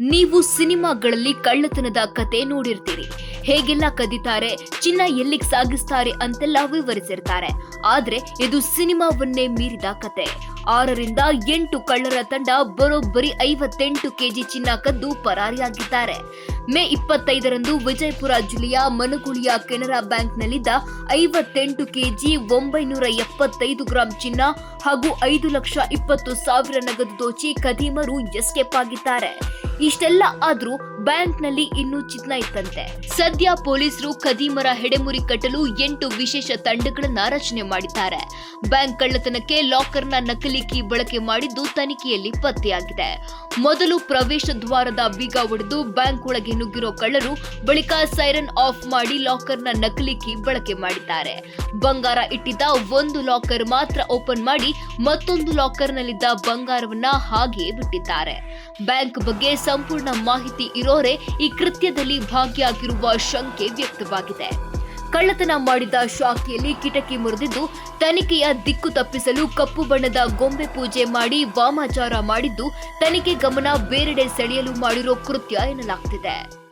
ನೀವು ಸಿನಿಮಾಗಳಲ್ಲಿ ಕಳ್ಳತನದ ಕತೆ ನೋಡಿರ್ತೀರಿ. ಹೇಗೆಲ್ಲ ಕದಿತಾರೆ, ಚಿನ್ನ ಎಲ್ಲಿಗೆ ಸಾಗಿಸ್ತಾರೆ ಅಂತೆಲ್ಲ ವಿವರಿಸಿರ್ತಾರೆ. ಆದ್ರೆ ಇದು ಸಿನಿಮಾವನ್ನೇ ಮೀರಿದ ಕತೆ. ಆರರಿಂದ ಎಂಟು ಕಳ್ಳರ ತಂಡ ಬರೋಬ್ಬರಿ ಐವತ್ತೆಂಟು ಕೆಜಿ ಚಿನ್ನ ಕದ್ದು ಪರಾರಿಯಾಗಿದ್ದಾರೆ. ಮೇ ಇಪ್ಪತ್ತೈದರಂದು ವಿಜಯಪುರ ಜಿಲ್ಲೆಯ ಮನಗುಳಿಯ ಕೆನರಾ ಬ್ಯಾಂಕ್ನಲ್ಲಿದ್ದ ಐವತ್ತೆಂಟು ಕೆಜಿ ಒಂಬೈನೂರ ಎಪ್ಪತ್ತೈದು ಗ್ರಾಂ ಚಿನ್ನ ಹಾಗೂ ಐದು ಲಕ್ಷ ಇಪ್ಪತ್ತು ಸಾವಿರ ನಗದು ದೋಚಿ ಖದೀಮರು ಎಸ್ಕೇಪ್ ಆಗಿದ್ದಾರೆ. ಇಷ್ಟೆಲ್ಲ ಆದ್ರೂ ಬ್ಯಾಂಕ್ನಲ್ಲಿ ಇನ್ನೂ ಚಿನ್ನ ಇತ್ತಂತೆ. ಸದ್ಯ ಪೊಲೀಸರು ಖದೀಮರ ಹೆಡೆಮುರಿ ಕಟ್ಟಲು ಎಂಟು ವಿಶೇಷ ತಂಡಗಳನ್ನ ರಚನೆ ಮಾಡಿದ್ದಾರೆ. ಬ್ಯಾಂಕ್ ಕಳ್ಳತನಕ್ಕೆ ಲಾಕರ್ನ ನಕಲಿ ಕೀ ಬಳಕೆ ಮಾಡಿದ್ದು ತನಿಖೆಯಲ್ಲಿ ಪತ್ತೆಯಾಗಿದೆ. ಮೊದಲು ಪ್ರವೇಶ ದ್ವಾರದ ಬೀಗ ಒಡೆದು ಬ್ಯಾಂಕ್ ಒಳಗೆ ನುಗ್ಗಿರೋ ಕಳ್ಳರು ಬಳಿಕ ಸೈರನ್ ಆಫ್ ಮಾಡಿ ಲಾಕರ್ನ ನಕಲಿ ಕೀ ಬಳಕೆ ಮಾಡಿದ್ದಾರೆ. ಬಂಗಾರ ಇಟ್ಟಿದ್ದ ಒಂದು ಲಾಕರ್ ಮಾತ್ರ ಓಪನ್ ಮಾಡಿ ಮತ್ತೊಂದು ಲಾಕರ್ನಲ್ಲಿದ್ದ ಬಂಗಾರವನ್ನ ಹಾಗೆಯೇ ಬಿಟ್ಟಿದ್ದಾರೆ. ಬ್ಯಾಂಕ್ ಬಗ್ಗೆ ಸಂಪೂರ್ಣ ಮಾಹಿತಿ ಇರೋರೆ ಈ ಕೃತ್ಯದಲ್ಲಿ ಭಾಗಿಯಾಗಿರುವ ಶಂಕೆ ವ್ಯಕ್ತವಾಗಿದೆ. ಕಳ್ಳತನ ಮಾಡಿದ ಶಾಖೆಯಲ್ಲಿ ಕಿಟಕಿ ಮುರಿದಿದ್ದು, ತನಿಖೆಯ ದಿಕ್ಕು ತಪ್ಪಿಸಲು ಕಪ್ಪು ಬಣ್ಣದ ಗೊಂಬೆ ಪೂಜೆ ಮಾಡಿ ವಾಮಾಚಾರ ಮಾಡಿದ್ದು, ತನಿಖೆ ಗಮನ ಬೇರೆಡೆ ಸೆಳೆಯಲು ಮಾಡಿರೋ ಕೃತ್ಯ ಎನ್ನಲಾಗ್ತಿದೆ.